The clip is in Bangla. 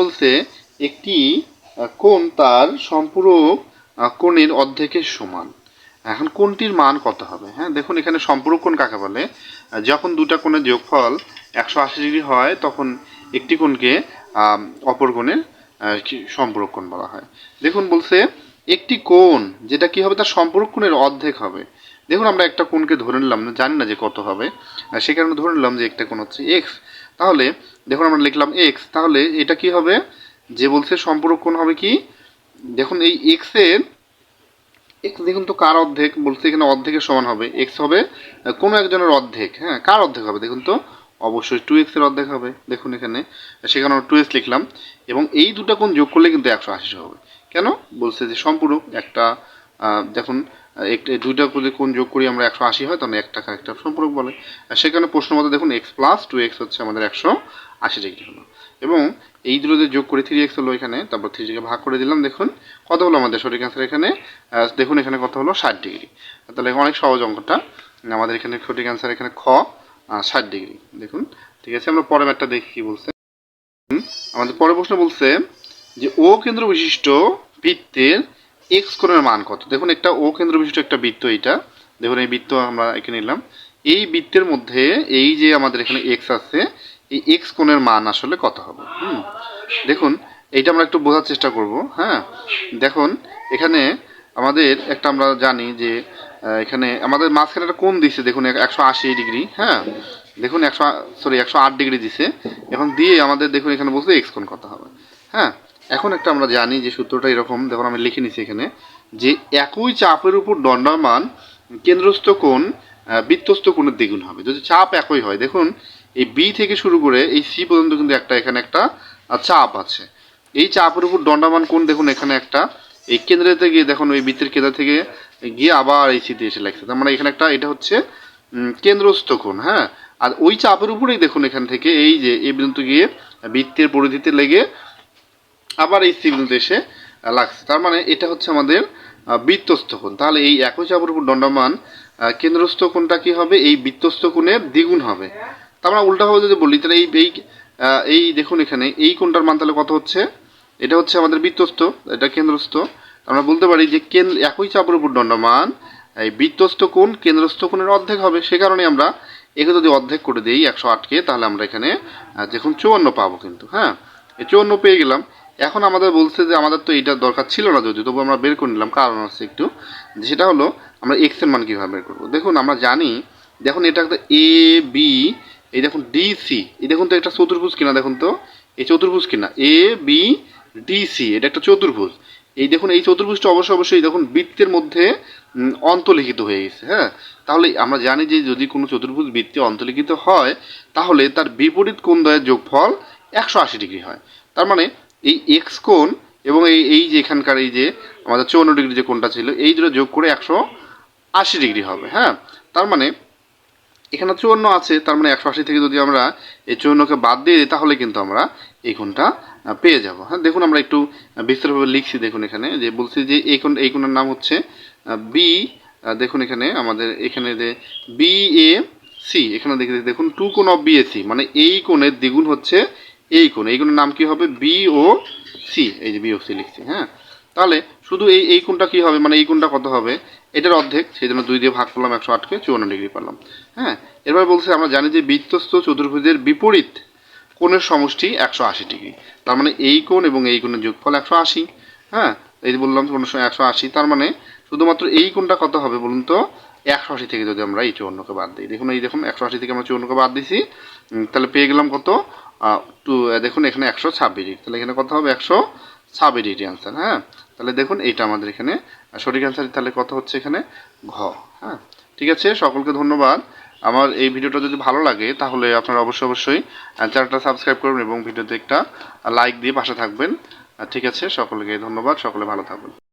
বলছে, একটি কোণ তার সম্পূরক কোণের অর্ধেকের সমান। এখন কোনটির মান কত হবে? হ্যাঁ দেখুন এখানে সম্পূরক কোণ কাকে বলে? যখন দুটা কোণের যোগফল একশো আশি ডিগ্রি হয়, তখন একটি কোণকে অপর কোণের সম্পূরক কোণ বলা হয়। দেখুন বলছে, একটি কোণ, যেটা কি হবে? তার সম্পূরক কোণের অর্ধেক হবে। দেখুন আমরা একটা কোণকে ধরে নিলাম, জানি না যে কত হবে। সে কারণে ধরে নিলাম যে একটা কোণ হচ্ছে এক্স তাহলে দেখুন আমরা লিখলাম এক্স তাহলে এটা কি হবে? যে বলছে সম্পূরক কোণ হবে কি? দেখুন এই এক্সের এক্স দেখুন তো কার অর্ধেক? বলছে এখানে অর্ধেকের সমান হবে। এক্স হবে কোনো একজনের অর্ধেক হ্যাঁ কার অর্ধেক হবে দেখুন তো? অবশ্যই টু এক্সের অর্ধেক হবে, দেখুন এখানে। সেখানে টু এক্স লিখলাম। এবং এই দুটো কোণ যোগ করলে কিন্তু একশো আশি হবে। কেন? বলছে যে সম্পূরক একটা দেখুন একটা, দুইটা যদি কোন যোগ করি আমরা একশো আশি হয় তখন একটা একটা সম্পূরক বলে। আর সেখানে প্রশ্ন মতো দেখুন এক্স প্লাস টু এক্স হচ্ছে আমাদের একশো আশি ডিগ্রি হলো। এবং এই দুটো দুটোতে যোগ করে থ্রি এক্স হলো এখানে, তারপর থ্রিকে ভাগ করে দিলাম, দেখুন, কত হলো আমাদের? সঠিক অ্যান্সার এখানে দেখুন এখানে কত হলো? ষাট ডিগ্রি। তাহলে অনেক সহজ অঙ্কটা। আমাদের এখানে সঠিক অ্যান্সার এখানে খ ষাট ডিগ্রি। দেখুন, ঠিক আছে, আমরা পরের ম্যাটটা দেখি কি বলছে। আমাদের পরের প্রশ্ন বলছে যে, ও কেন্দ্র বিশিষ্ট বৃত্তের এক্স কোণের মান কত? দেখুন, একটা ও কেন্দ্র বিশিষ্ট একটা বৃত্ত এটা দেখুন, এই বৃত্ত আমরা এখানে নিলাম। এই বৃত্তের মধ্যে এই যে আমাদের এখানে এক্স আছে, এই এক্স কোণের মান আসলে কত হবে? হুম। দেখুন, এইটা আমরা একটু বোঝার চেষ্টা করব হ্যাঁ? দেখুন, এখানে আমাদের একটা আমরা জানি যে এখানে আমাদের মাঝখানে একটা কোণ দিছে, দেখুন একশো আশি ডিগ্রি হ্যাঁ? দেখুন, একশো সরি একশো আট ডিগ্রি দিছে। এখন দিয়ে আমাদের, দেখুন, এখানে বলছে এক্স কোণ কত হবে হ্যাঁ? এখন একটা আমরা জানি যে সূত্রটা এরকম, দেখুন আমি লিখে নিছি এখানে, যে একই চাপের উপর দণ্ডমান কেন্দ্রস্থ কোণ বৃত্তস্থ কোণের দ্বিগুণ হবে। যদি চাপ একই হয়, দেখুন, এই বি থেকে শুরু করে এই সি পর্যন্ত কিন্তু একটা এখানে একটা চাপ আছে। এই চাপের উপর দণ্ডমান কোণ, দেখুন, এখানে একটা, এই কেন্দ্রেতে গিয়ে দেখুন ওই বৃত্তের কেন্দ্র থেকে গিয়ে আবার এই সিতে এসে লাগছে। তার মানে এখানে একটা, এটা হচ্ছে কেন্দ্রস্থ কোণ হ্যাঁ? আর ওই চাপের উপরেই, দেখুন, এখান থেকে এই যে, এই বিন্দু গিয়ে বৃত্তের পরিধিতে লেগে আবার এই সি বিন্দুতে এসে আহ, লাগছে। তার মানে এটা হচ্ছে আমাদের বৃত্তস্থ কোণ তাহলে এই একই চাপের উপর দণ্ডমান কেন্দ্রস্থ কোণটা কি হবে? এই বৃত্তস্থ কোণের দ্বিগুণ হবে। তার মানে উল্টাভাবে যদি বলি তাহলে এই এই এই দেখুন এখানে এই কোণটার মান তাহলে কত হচ্ছে? এটা হচ্ছে আমাদের বৃত্তস্থ এটা কেন্দ্রস্থ। আমরা বলতে পারি যে কেন্দ্র একই চাপের উপর দণ্ডমান এই বৃত্তস্থ কোণ কেন্দ্রস্থ কোণের অর্ধেক হবে। সে কারণে আমরা একে যদি অর্ধেক করে দিই একশো আটকে তাহলে আমরা এখানে দেখুন চুয়ান্ন পাবো কিন্তু হ্যাঁ? এই চুয়ান্ন পেয়ে গেলাম। এখন আমাদের বলছে যে আমাদের তো এইটার দরকার ছিল না যদি তবু আমরা বের করে নিলাম। কারণ আছে একটু। সেটা হলো আমরা এক্সের মান কীভাবে বের করব? দেখুন আমরা জানি দেখুন এটা একটা এ বি এই দেখুন ডি সি এই দেখুন তো একটা চতুর্ভুজ কিনা দেখুন তো। এই চতুর্ভুজ কিনা? এ বি ডি সি এটা একটা চতুর্ভুজ। এই দেখুন এই চতুর্ভুজটা অবশ্যই অবশ্যই দেখুন বৃত্তের মধ্যে উম, অন্তর্লিখিত হয়ে গেছে হ্যাঁ? তাহলে আমরা জানি যে যদি কোনো চতুর্ভুজ বৃত্তে অন্তর্লিখিত হয় তাহলে তার বিপরীত কোণ দ্বয়ের যোগফল একশো আশি ডিগ্রি হয়। তার মানে এই এক্স কোণ এবং এই এই যে এখানকার এই যে আমাদের চৌন্ন ডিগ্রি যে কোণটা ছিল, এই দুটো যোগ করে একশো আশি ডিগ্রি হবে হ্যাঁ? তার মানে এখানে চুয়ান্ন আছে, তার মানে একশো আশি থেকে যদি আমরা এই চুয়ান্নকে বাদ দিয়ে দিই, তাহলে কিন্তু আমরা এই কোণটা পেয়ে যাব হ্যাঁ? দেখুন আমরা একটু বিস্তারভাবে লিখছি, দেখুন এখানে, যে বলছি যে এই কোণ, এই কোণের নাম হচ্ছে বি দেখুন এখানে আমাদের এখানে যে বি এ সি এখানে দেখে দেখুন টু কোণ অফ বি এ সি মানে এই কোণের দ্বিগুণ হচ্ছে এই কোণ, এই নাম কি হবে? বি ও সি এই যে বি ও সি লিখছি হ্যাঁ? তাহলে শুধু এই এই কোণটা কি হবে? মানে এই কোণটা কত হবে? এটার অর্ধেক সেই জন্য দুই দিয়ে ভাগ করলাম একশো আটকে চুয়ান্ন ডিগ্রি পেলাম হ্যাঁ? এবার বলছে, আমরা জানি যে বৃত্তস্থ চতুর্ভুজের বিপরীত কোণের সমষ্টি একশো আশি ডিগ্রি। তার মানে এই কোণ এবং এই কোণের যোগফল একশো আশি হ্যাঁ? এই বললাম কোনো একশো আশি, তার মানে শুধুমাত্র এই কোণটা কত হবে বলুন তো? একশো আশি থেকে যদি আমরা এই চুয়ান্নকে বাদ দিই। দেখুন এই দেখুন, একশো আশি থেকে আমরা চুয়ান্নকে বাদ দিছি। তাহলে পেয়ে গেলাম কত? টু দেখুন এখানে একশো ছাব্বিশ ডিগ্রি। তাহলে এখানে কত হবে? একশো ছাব্বিশ ডিগ্রি আনসার হ্যাঁ? তাহলে দেখুন এইটা আমাদের এখানে সঠিক অ্যান্সার তাহলে কত হচ্ছে এখানে? ঘ হ্যাঁ? ঠিক আছে, সকলকে ধন্যবাদ। আমার এই ভিডিওটা যদি ভালো লাগে, তাহলে আপনারা অবশ্যই অবশ্যই চ্যানেলটা সাবস্ক্রাইব করবেন এবং ভিডিওতে একটা লাইক দিয়ে পাশে থাকবেন। ঠিক আছে, সকলকে ধন্যবাদ, সকলে ভালো থাকবেন।